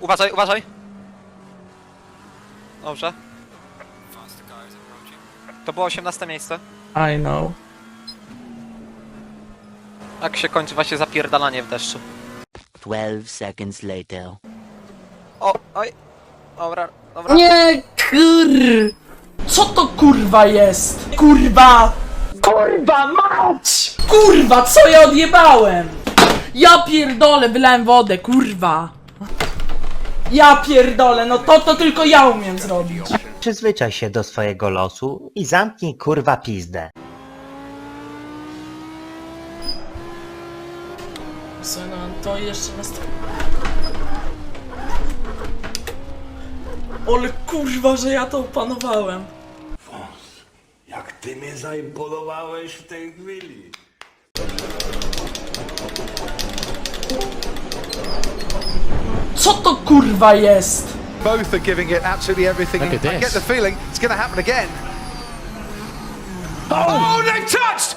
Uważaj, uważaj. Dobrze. To było 18 miejsce. I know. Tak się kończy właśnie zapierdalanie w deszczu. 12 seconds later. O, oj. Dobra, dobra. Nie, kur... Co to kurwa jest? Kurwa! Kurwa mać! Kurwa, co ja odjebałem? Ja pierdolę, wylałem wodę, kurwa! Ja pierdolę, no to to tylko ja umiem zrobić. Przyzwyczaj się do swojego losu i zamknij kurwa pizdę. Co, no to jeszcze nas... Ale kurwa, że ja to opanowałem. Jak ty mnie zaimponowałeś w tej chwili. Co to kurwa jest? Both are giving it absolutely everything. Look at I get this. the feeling it's going to happen again. Oh, they've touched